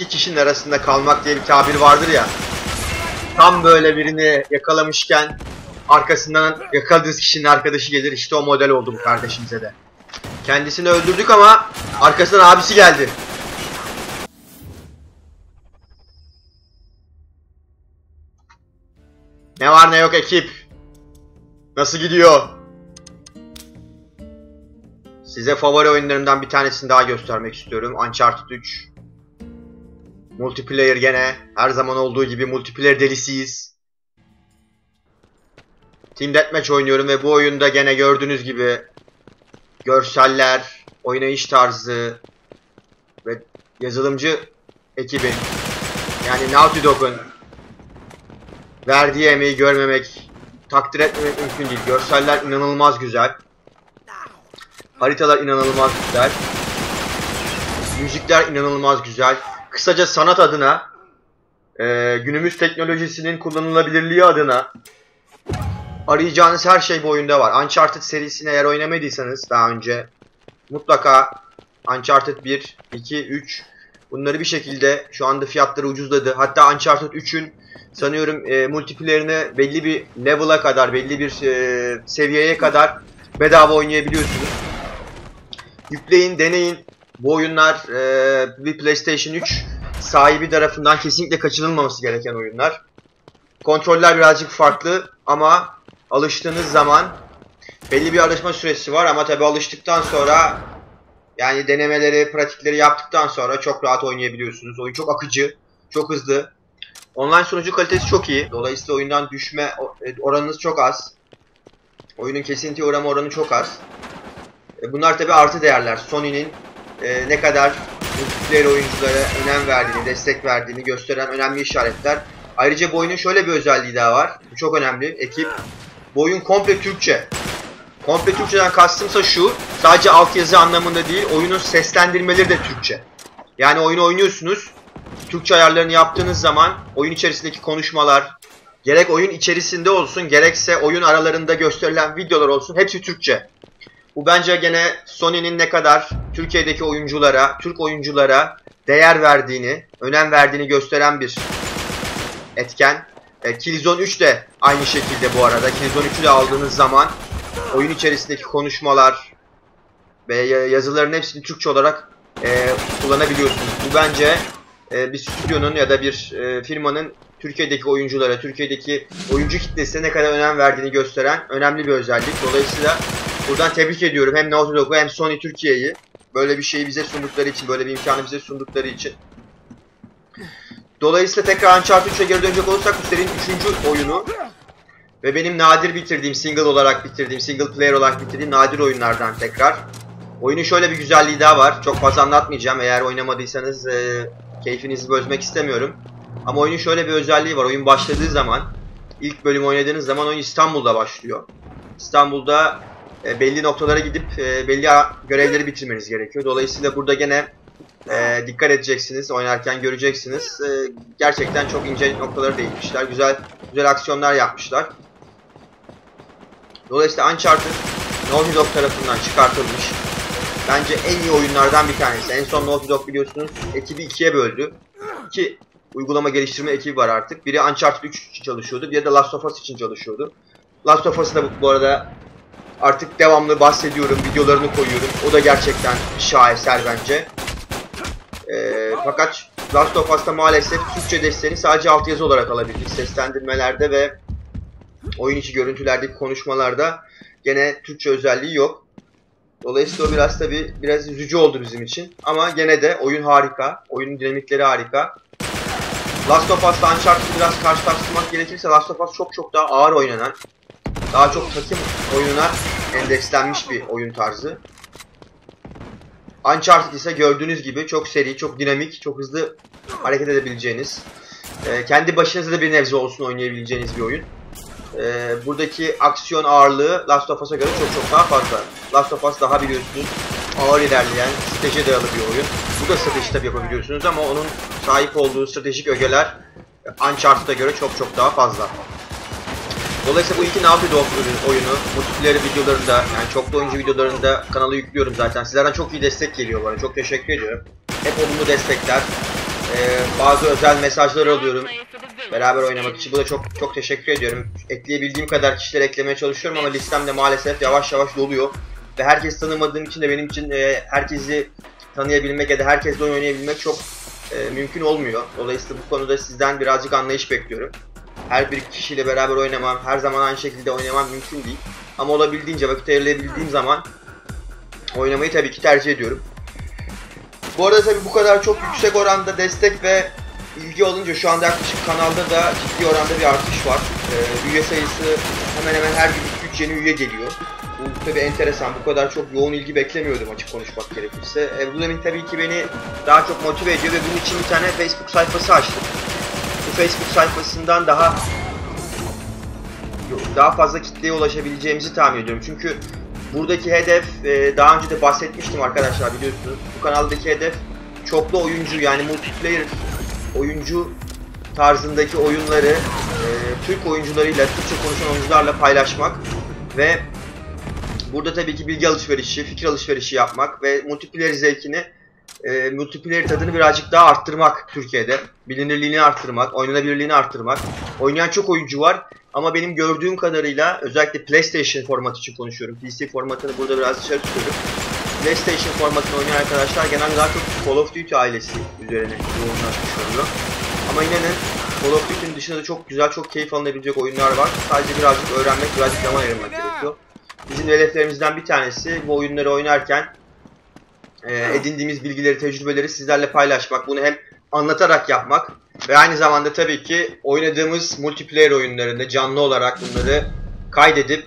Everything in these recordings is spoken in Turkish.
iki kişinin arasında kalmak diye bir tabir vardır ya. Tam böyle birini yakalamışken arkasından yakaladığınız kişinin arkadaşı gelir. İşte o model oldu bu kardeşimize de. Kendisini öldürdük ama arkasından abisi geldi. Ne var ne yok ekip. Nasıl gidiyor? Size favori oyunlarımdan bir tanesini daha göstermek istiyorum. Uncharted 3. Multiplayer gene her zaman olduğu gibi multiplayer delisiyiz. Team Deathmatch oynuyorum ve bu oyunda gene gördüğünüz gibi görseller, oynayış tarzı ve yazılımcı ekibin yani Naughty Dog'un verdiği emeği görmemek, takdir etmemek mümkün değil. Görseller inanılmaz güzel. Haritalar inanılmaz güzel. Müzikler inanılmaz güzel. Kısaca sanat adına, e, günümüz teknolojisinin kullanılabilirliği adına arayacağınız her şey bu oyunda var. Uncharted serisini eğer oynamadıysanız daha önce mutlaka Uncharted 1, 2, 3 bunları bir şekilde şu anda fiyatları ucuzladı. Hatta Uncharted 3'ün sanıyorum e, multiplayer'ını belli bir level'a kadar, belli bir e, seviyeye kadar bedava oynayabiliyorsunuz. Yükleyin, deneyin. Bu oyunlar e, bir PlayStation 3 sahibi tarafından kesinlikle kaçınılmaması gereken oyunlar. Kontroller birazcık farklı ama alıştığınız zaman belli bir alışma süresi var ama tabi alıştıktan sonra yani denemeleri, pratikleri yaptıktan sonra çok rahat oynayabiliyorsunuz. Oyun çok akıcı, çok hızlı. Online sunucu kalitesi çok iyi. Dolayısıyla oyundan düşme oranınız çok az. Oyunun kesinti uğrama oranı çok az. E, bunlar tabi artı değerler. Sony'nin e, ne kadar multiplayer oyunculara önem verdiğini, destek verdiğini gösteren önemli işaretler. Ayrıca bu oyunun şöyle bir özelliği daha var. Bu çok önemli. Ekip bu oyun komple Türkçe. Komple Türkçeden kastımsa şu. Sadece altyazı anlamında değil. Oyunun seslendirmeleri de Türkçe. Yani oyunu oynuyorsunuz. Türkçe ayarlarını yaptığınız zaman oyun içerisindeki konuşmalar gerek oyun içerisinde olsun gerekse oyun aralarında gösterilen videolar olsun hepsi Türkçe. Bu bence gene Sony'nin ne kadar Türkiye'deki oyunculara, Türk oyunculara değer verdiğini, önem verdiğini gösteren bir etken. E, Killzone 3 de aynı şekilde bu arada. Killzone 3'ü de aldığınız zaman oyun içerisindeki konuşmalar ve yazıların hepsini Türkçe olarak e, kullanabiliyorsunuz. Bu bence e, bir stüdyonun ya da bir e, firmanın Türkiye'deki oyunculara, Türkiye'deki oyuncu kitlesine ne kadar önem verdiğini gösteren önemli bir özellik. Dolayısıyla buradan tebrik ediyorum hem Naughty Dog'u hem Sony Türkiye'yi. Böyle bir şeyi bize sundukları için, böyle bir imkanı bize sundukları için. Dolayısıyla tekrar Uncharted 3'e geri dönecek olursak bu serinin 3. oyunu. Ve benim nadir bitirdiğim, single olarak bitirdiğim, single player olarak bitirdiğim nadir oyunlardan tekrar. Oyunun şöyle bir güzelliği daha var. Çok fazla anlatmayacağım. Eğer oynamadıysanız e, keyfinizi bozmak istemiyorum. Ama oyunun şöyle bir özelliği var. Oyun başladığı zaman, ilk bölüm oynadığınız zaman oyun İstanbul'da başlıyor. İstanbul'da e, belli noktalara gidip e, belli görevleri bitirmeniz gerekiyor. Dolayısıyla burada gene e, dikkat edeceksiniz, oynarken göreceksiniz. E, gerçekten çok ince noktaları değinmişler. Güzel güzel aksiyonlar yapmışlar. Dolayısıyla Uncharted Naughty Dog tarafından çıkartılmış. Bence en iyi oyunlardan bir tanesi. En son Naughty Dog biliyorsunuz ekibi ikiye böldü. İki uygulama geliştirme ekibi var artık. Biri Uncharted 3 için çalışıyordu, biri de Last of Us için çalışıyordu. Last of Us'ı da bu, arada artık devamlı bahsediyorum, videolarını koyuyorum. O da gerçekten şaheser bence. Ee, fakat Last of Us'ta maalesef Türkçe desteğini sadece altyazı olarak alabildik. Seslendirmelerde ve oyun içi görüntülerdeki konuşmalarda gene Türkçe özelliği yok. Dolayısıyla o biraz tabi biraz üzücü oldu bizim için. Ama gene de oyun harika. Oyunun dinamikleri harika. Last of Us'la Uncharted'ı biraz karşılaştırmak gerekirse Last of Us çok çok daha ağır oynanan, daha çok takım oyununa endekslenmiş bir oyun tarzı. Uncharted ise gördüğünüz gibi çok seri, çok dinamik, çok hızlı hareket edebileceğiniz, e, kendi başınıza da bir nebze olsun oynayabileceğiniz bir oyun. E, buradaki aksiyon ağırlığı Last of Us'a göre çok çok daha fazla. Last of Us daha biliyorsunuz ağır ilerleyen, strateji dayalı bir oyun. Bu da strateji tabi yapabiliyorsunuz ama onun sahip olduğu stratejik ögeler Uncharted'a göre çok çok daha fazla. Dolayısıyla bu iki Naughty Dog oyunu multiplayer videolarında yani çoklu oyuncu videolarında kanala yüklüyorum zaten. Sizlerden çok iyi destek geliyor bana. Çok teşekkür ediyorum. Hep olumlu destekler. bazı özel mesajlar alıyorum beraber oynamak için. Bu da çok çok teşekkür ediyorum. Ekleyebildiğim kadar kişiler eklemeye çalışıyorum ama listemde maalesef yavaş yavaş doluyor. Ve herkes tanımadığım için de benim için e, herkesi tanıyabilmek ya da herkesle oynayabilmek çok e, mümkün olmuyor. Dolayısıyla bu konuda sizden birazcık anlayış bekliyorum. Her bir kişiyle beraber oynamam, her zaman aynı şekilde oynamam mümkün değil. Ama olabildiğince vakit ayırabildiğim zaman oynamayı tabii ki tercih ediyorum. Bu arada tabii bu kadar çok yüksek oranda destek ve ilgi olunca şu anda yaklaşık kanalda da ciddi oranda bir artış var. Ee, üye sayısı hemen hemen her gün 2-3 yeni üye geliyor. Bu tabii enteresan. Bu kadar çok yoğun ilgi beklemiyordum açık konuşmak gerekirse. E, bu da tabii ki beni daha çok motive ediyor ve bunun için bir tane Facebook sayfası açtım. Bu Facebook sayfasından daha daha fazla kitleye ulaşabileceğimizi tahmin ediyorum. Çünkü buradaki hedef e, daha önce de bahsetmiştim arkadaşlar biliyorsunuz. Bu kanaldaki hedef çoklu oyuncu yani multiplayer oyuncu tarzındaki oyunları e, Türk oyuncularıyla, Türkçe konuşan oyuncularla paylaşmak ve burada tabii ki bilgi alışverişi, fikir alışverişi yapmak ve multiplayer zevkini, e, multiplayer tadını birazcık daha arttırmak Türkiye'de. Bilinirliğini arttırmak, oynanabilirliğini arttırmak. Oynayan çok oyuncu var ama benim gördüğüm kadarıyla özellikle PlayStation formatı için konuşuyorum. PC formatını burada biraz dışarı tutuyorum. PlayStation formatını oynayan arkadaşlar genelde daha çok Call of Duty ailesi üzerine yoğunlaşmış oluyor. Ama inanın Call of Duty'nin dışında da çok güzel, çok keyif alınabilecek oyunlar var. Sadece birazcık öğrenmek, birazcık zaman ayırmak gerekiyor. Bizim hedeflerimizden bir tanesi bu oyunları oynarken e, edindiğimiz bilgileri, tecrübeleri sizlerle paylaşmak. Bunu hem anlatarak yapmak ve aynı zamanda tabii ki oynadığımız multiplayer oyunlarında canlı olarak bunları kaydedip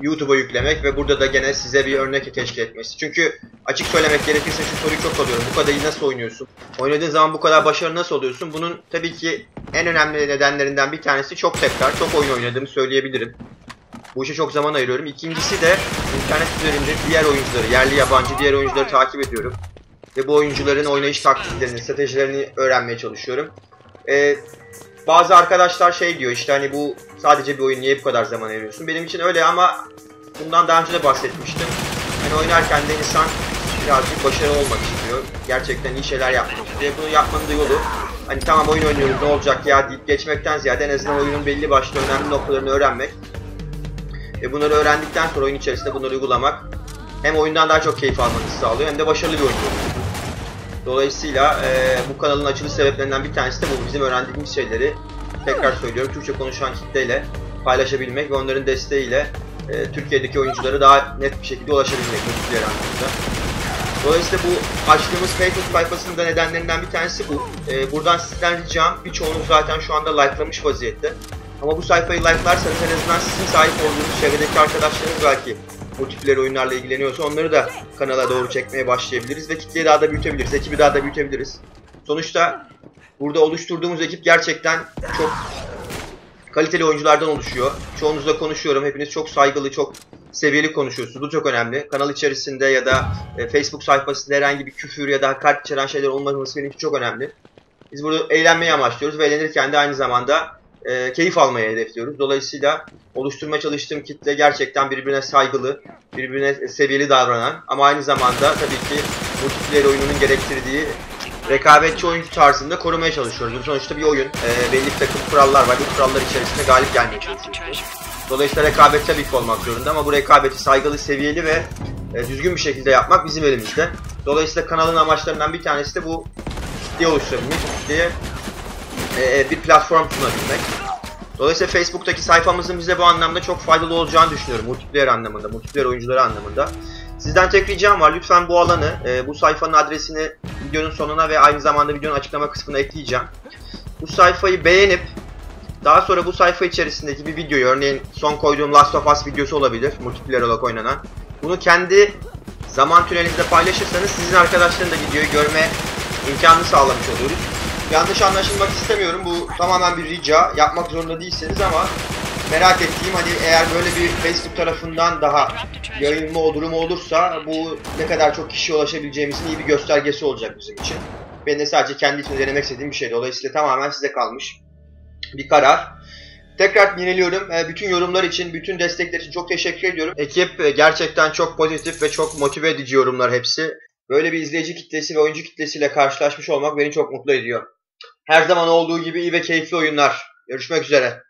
YouTube'a yüklemek ve burada da gene size bir örnek teşkil etmesi. Çünkü açık söylemek gerekirse şu soruyu çok alıyorum. Bu kadar iyi nasıl oynuyorsun? Oynadığın zaman bu kadar başarılı nasıl oluyorsun? Bunun tabii ki en önemli nedenlerinden bir tanesi çok tekrar, çok oyun oynadığımı söyleyebilirim. Bu işe çok zaman ayırıyorum. İkincisi de internet üzerinde diğer oyuncuları, yerli yabancı diğer oyuncuları takip ediyorum. Ve bu oyuncuların oynayış taktiklerini, stratejilerini öğrenmeye çalışıyorum. Ee, bazı arkadaşlar şey diyor işte hani bu sadece bir oyun niye bu kadar zaman ayırıyorsun? Benim için öyle ama bundan daha önce de bahsetmiştim. Hani oynarken de insan birazcık başarılı olmak istiyor. Gerçekten iyi şeyler yapmak istiyor. Bunu yapmanın da yolu hani tamam oyun oynuyoruz ne olacak ya deyip geçmekten ziyade en azından oyunun belli başlı önemli noktalarını öğrenmek. Ve bunları öğrendikten sonra oyun içerisinde bunları uygulamak hem oyundan daha çok keyif almanızı sağlıyor hem de başarılı bir oyuncu oluyorsunuz. Dolayısıyla e, bu kanalın açılış sebeplerinden bir tanesi de bu bizim öğrendiğimiz şeyleri tekrar söylüyorum Türkçe konuşan kitleyle paylaşabilmek ve onların desteğiyle e, Türkiye'deki oyuncuları daha net bir şekilde ulaşabilmek multiplayer anlamında. Dolayısıyla bu açtığımız Facebook sayfasının da nedenlerinden bir tanesi bu. E, buradan sizden ricam birçoğunuz zaten şu anda likelamış vaziyette. Ama bu sayfayı likelarsanız en azından sizin sahip olduğunuz çevredeki arkadaşlarınız belki multiplayer oyunlarla ilgileniyorsa onları da kanala doğru çekmeye başlayabiliriz ve kitleyi daha da büyütebiliriz, ekibi daha da büyütebiliriz. Sonuçta burada oluşturduğumuz ekip gerçekten çok kaliteli oyunculardan oluşuyor. Çoğunuzla konuşuyorum. Hepiniz çok saygılı, çok seviyeli konuşuyorsunuz. Bu çok önemli. Kanal içerisinde ya da e, Facebook sayfasında herhangi bir küfür ya da hakaret içeren şeyler olmaması benim için çok önemli. Biz burada eğlenmeyi amaçlıyoruz ve eğlenirken de aynı zamanda e, keyif almayı hedefliyoruz. Dolayısıyla oluşturmaya çalıştığım kitle gerçekten birbirine saygılı, birbirine seviyeli davranan ama aynı zamanda tabii ki multiplayer oyununun gerektirdiği rekabetçi oyuncu tarzında korumaya çalışıyoruz. Sonuçta bir oyun. E, belli bir takım kurallar var. Bu kurallar içerisinde galip gelmeye çalışıyoruz. Dolayısıyla rekabet tabii ki olmak zorunda ama bu rekabeti saygılı, seviyeli ve e, düzgün bir şekilde yapmak bizim elimizde. Dolayısıyla kanalın amaçlarından bir tanesi de bu kitle oluşturabilmek, kitleye e, bir platform sunabilmek. Dolayısıyla Facebook'taki sayfamızın bize bu anlamda çok faydalı olacağını düşünüyorum. Multiplayer anlamında, multiplayer oyuncuları anlamında. Sizden tek ricam var. Lütfen bu alanı, e, bu sayfanın adresini videonun sonuna ve aynı zamanda videonun açıklama kısmına ekleyeceğim. Bu sayfayı beğenip daha sonra bu sayfa içerisindeki bir videoyu, örneğin son koyduğum Last of Us videosu olabilir, multiplayer olarak oynanan. Bunu kendi zaman tünelinizde paylaşırsanız sizin arkadaşların da videoyu görme imkanını sağlamış oluyoruz. Yanlış anlaşılmak istemiyorum. Bu tamamen bir rica. Yapmak zorunda değilseniz ama merak ettiğim hani eğer böyle bir Facebook tarafından daha yayılma durumu olursa bu ne kadar çok kişiye ulaşabileceğimizin iyi bir göstergesi olacak bizim için. Ben de sadece kendi için denemek istediğim bir şey. Dolayısıyla tamamen size kalmış bir karar. Tekrar yeniliyorum. E, bütün yorumlar için, bütün destekler için çok teşekkür ediyorum. Ekip e, gerçekten çok pozitif ve çok motive edici yorumlar hepsi. Böyle bir izleyici kitlesi ve oyuncu kitlesiyle karşılaşmış olmak beni çok mutlu ediyor. Her zaman olduğu gibi iyi ve keyifli oyunlar. Görüşmek üzere.